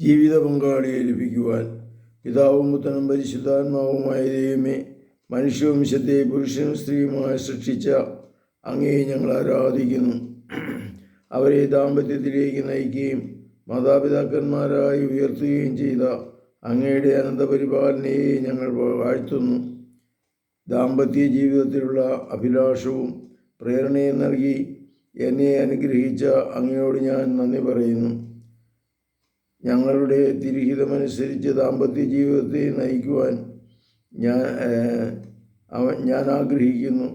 ജീവിത പങ്കാളിയെ ലഭിക്കുവാൻ പിതാവും പുത്രനും പരിശുദ്ധാത്മാവുമായ ദൈവമേ മനുഷ്യവംശത്തെ പുരുഷനും സ്ത്രീയുമായി സൃഷ്ടിച്ച അങ്ങയെ ഞങ്ങൾ ആരാധിക്കുന്നു. അവരെ ദാമ്പത്യത്തിലേക്ക് നയിക്കുകയും മാതാപിതാക്കന്മാരായി ഉയർത്തുകയും ചെയ്ത അങ്ങയുടെ അനന്തപരിപാലനയെ ഞങ്ങൾ വാഴ്ത്തുന്നു. ദാമ്പത്യ ജീവിതത്തിലുള്ള അഭിലാഷവും പ്രേരണയും നൽകി എന്നെ അനുഗ്രഹിച്ച അങ്ങയോട് ഞാൻ നന്ദി പറയുന്നു. ഞങ്ങളുടെ തിരിഹിതമനുസരിച്ച് ദാമ്പത്യ ജീവിതത്തെ നയിക്കുവാൻ ഞാൻ ഞാൻ ആഗ്രഹിക്കുന്നു.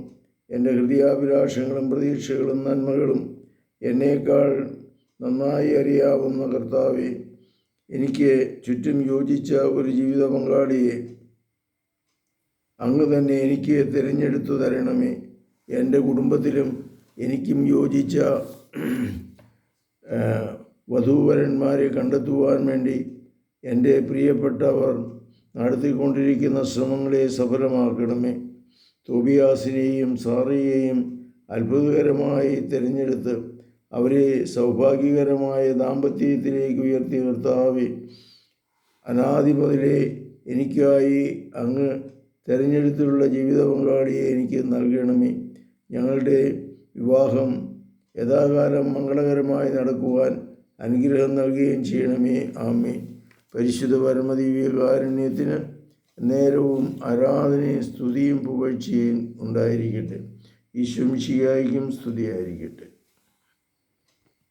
എന്റെ ഹൃദയാഭിലാഷങ്ങളും പ്രതീക്ഷകളും നന്മകളും എന്നേക്കാൾ നന്നായി അറിയാവുന്ന കർത്താവെ എനിക്ക് ചുറ്റും യോജിച്ച ഒരു ജീവിത പങ്കാളിയെ അങ്ങ് തന്നെ എനിക്ക് തിരഞ്ഞെടുത്തു തരണമേ. എന്റെ കുടുംബത്തിലും എനിക്കും യോജിച്ച വധൂവരന്മാരെ കണ്ടെത്തുവാൻ വേണ്ടി എന്റെ പ്രിയപ്പെട്ടവർ നടത്തിക്കൊണ്ടിരിക്കുന്ന ശ്രമങ്ങളെ സഫലമാക്കണമേ. തോബിയാസിനെയും സാറിയെയും അത്ഭുതകരമായി തിരഞ്ഞെടുത്ത് അവരെ സൗഭാഗ്യകരമായ ദാമ്പത്യത്തിലേക്ക് ഉയർത്തി നിർത്താവെ. അനാദി മുതലേ എനിക്കായി അങ്ങ് തിരഞ്ഞെടുത്തിട്ടുള്ള ജീവിത പങ്കാളിയെ എനിക്ക് നൽകണമേ. ഞങ്ങളുടെ വിവാഹം യഥാകാലം മംഗളകരമായി നടക്കുവാൻ അനുഗ്രഹം നൽകുകയും ചെയ്യണമേ. ആമേ പരിശുദ്ധ പരമദിവ്യകാരുണ്യത്തിന് നേരവും ആരാധനയും സ്തുതിയും പുകഴ്ചയും ഉണ്ടായിരിക്കട്ടെ. ഈശ്വംശിയായിരിക്കും സ്തുതിയായിരിക്കട്ടെ.